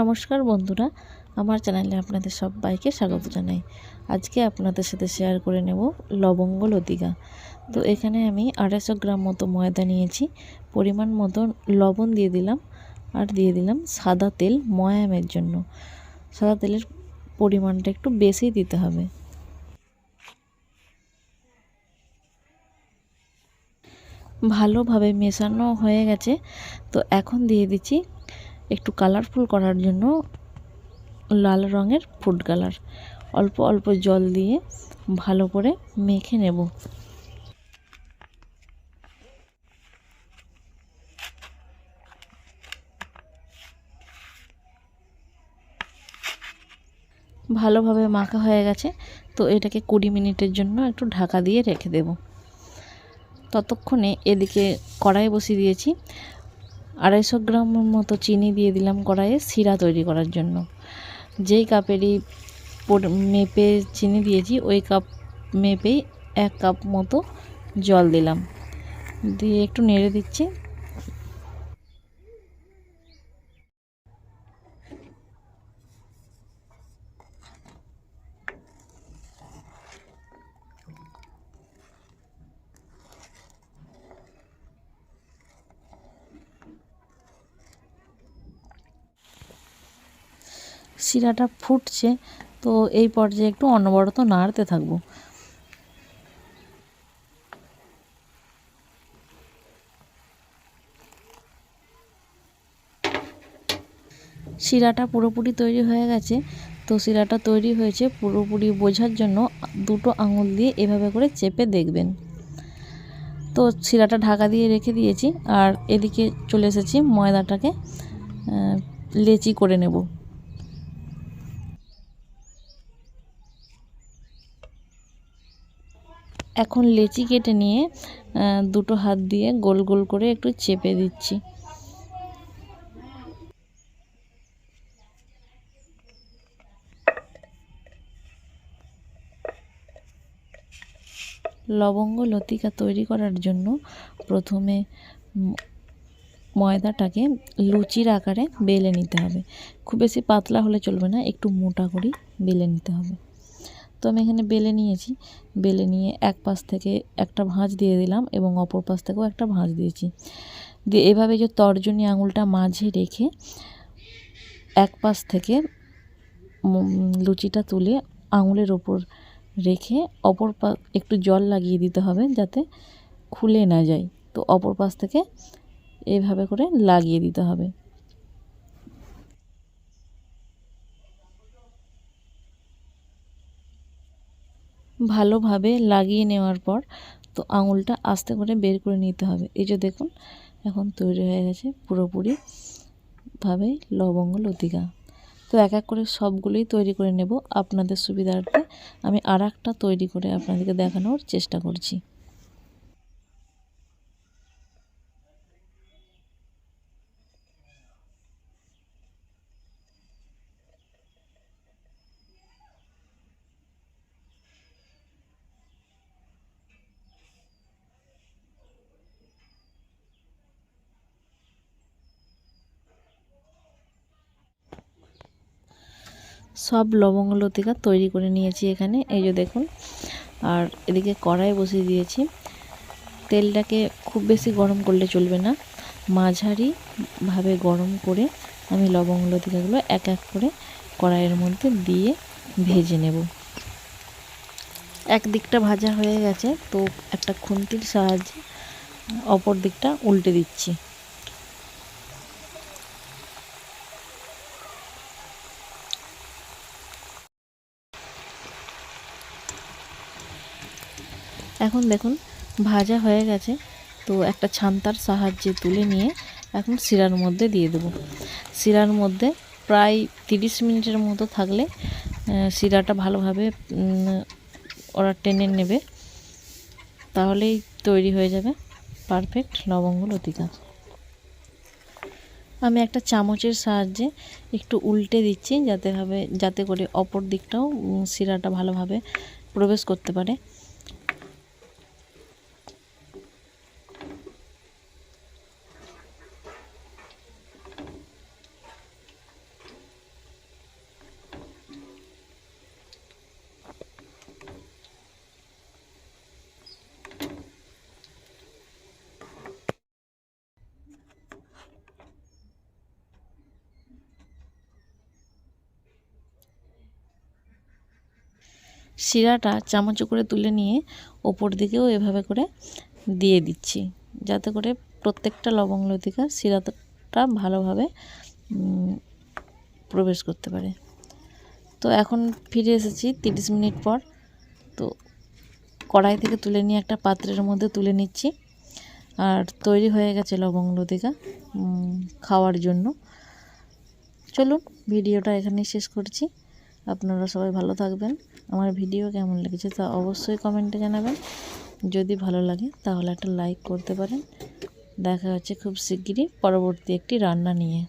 নমস্কার বন্ধুরা, আমার চ্যানেলে আপনাদের সবাইকে স্বাগত জানাই। আজকে আপনাদের সাথে শেয়ার করে নেব লবঙ্গ লতিকা। তো এখানে আমি আড়াইশো গ্রাম মতো ময়দা নিয়েছি, পরিমাণ মতো লবণ দিয়ে দিলাম আর দিয়ে দিলাম সাদা তেল ময়ামের জন্য। সাদা তেলের পরিমাণটা একটু বেশি দিতে হবে। ভালোভাবে মেশানো হয়ে গেছে, তো এখন দিয়ে দিচ্ছি একটু কালারফুল করার জন্য লাল রঙের ফুড কালার অল্প অল্প জল দিয়ে ভালো করে মেখে নেব। ভালোভাবে মাখা হয়ে গেছে, তো এটাকে কুড়ি মিনিটের জন্য একটু ঢাকা দিয়ে রেখে দেব। ততক্ষণে এদিকে কড়াই বসিয়ে দিয়েছি। আড়াইশো গ্রাম মতো চিনি দিয়ে দিলাম কড়াইয়ে শিরা তৈরি করার জন্য। যেই কাপেরই মেপে চিনি দিয়েছি, ওই কাপ মেপেই এক কাপ মতো জল দিলাম। দিয়ে একটু নেড়ে দিচ্ছি। শিরাটা ফুটছে, তো এই পর্যায়ে একটু অনবরত নাড়তে থাকব। শিরাটা পুরোপুরি তৈরি হয়ে গেছে, তো শিরাটা তৈরি হয়েছে পুরোপুরি বোঝার জন্য দুটো আঙুল দিয়ে এভাবে করে চেপে দেখবেন। তো শিরাটা ঢাকা দিয়ে রেখে দিয়েছি, আর এদিকে চলে এসেছি ময়দাটাকে লেচি করে নেব। এখন লেচি কেটে নিয়ে দুটো হাত দিয়ে গোল গোল করে একটু চেপে দিচ্ছি। লবঙ্গ লতিকা তৈরি করার জন্য প্রথমে ময়দাটাকে লুচির আকারে বেলে নিতে হবে। খুব বেশি পাতলা হলে চলবে না, একটু মোটা করেই বেলে নিতে হবে। তো আমি এখানে বেলে নিয়েছি। বেলে নিয়ে এক পাশ থেকে একটা ভাঁজ দিয়ে দিলাম এবং অপর পাশ থেকেও একটা ভাঁজ দিয়েছি। দিয়ে এভাবে যে তর্জনী আঙুলটা মাঝে রেখে এক পাশ থেকে লুচিটা তুলে আঙুলের ওপর রেখে অপর পা, একটু জল লাগিয়ে দিতে হবে যাতে খুলে না যায়। তো অপর পাশ থেকে এভাবে করে লাগিয়ে দিতে হবে। ভালোভাবে লাগিয়ে নেওয়ার পর তো আঙুলটা আস্তে করে বের করে নিতে হবে। এই যে দেখুন, এখন তৈরি হয়ে গেছে পুরোপুরিভাবে লবঙ্গ লতিকা। তো এক এক করে সবগুলোই তৈরি করে নেব। আপনাদের সুবিধার্থে আমি আর তৈরি করে আপনাদেরকে দেখানোর চেষ্টা করছি। সব লবঙ্গ লতিকা তৈরি করে নিয়েছি এখানে। এই যে দেখুন, আর এদিকে কড়াই বসিয়ে দিয়েছি। তেলটাকে খুব বেশি গরম করলে চলবে না। মাঝারিভাবে গরম করে আমি লবঙ্গ লতিকাগুলো এক এক করে কড়াইয়ের মধ্যে দিয়ে ভেজে নেব। এক দিকটা ভাজা হয়ে গেছে, তো একটা খুন্তির সাহায্যে অপর দিকটা উল্টে দিচ্ছি। এখন দেখুন, ভাজা হয়ে গেছে। তো একটা ছান্তার সাহায্যে তুলে নিয়ে এখন শিরার মধ্যে দিয়ে দেবো। শিরার মধ্যে প্রায় তিরিশ মিনিটের মতো থাকলে শিরাটা ভালোভাবে ওরা টেনে নেবে। তাহলেই তৈরি হয়ে যাবে পারফেক্ট লবঙ্গ লতিকা। আমি একটা চামচের সাহায্যে একটু উল্টে দিচ্ছি, যাতে ভাবে যাতে করে অপর দিকটাও শিরাটা ভালোভাবে প্রবেশ করতে পারে। শিরাটা চামচ করে তুলে নিয়ে ওপর দিকেও এভাবে করে দিয়ে দিচ্ছি। যাতে করে প্রত্যেকটা লবঙ্গ লতিকা শিরাটা ভালোভাবে প্রবেশ করতে পারে। তো এখন ফিরে এসেছি তিরিশ মিনিট পর। তো কড়াই থেকে তুলে নিয়ে একটা পাত্রের মধ্যে তুলে নিচ্ছি। আর তৈরি হয়ে গেছে লবঙ্গ লতিকা খাওয়ার জন্য। চলুন, ভিডিওটা এখানেই শেষ করছি। আপনারা সবাই ভালো থাকবেন। আমার ভিডিও কেমন লেগেছে তা অবশ্যই কমেন্টে জানাবেন। যদি ভালো লাগে তাহলে একটা লাইক করতে পারেন। দেখা হচ্ছে খুব শিগগিরই পরবর্তী একটি রান্না নিয়ে।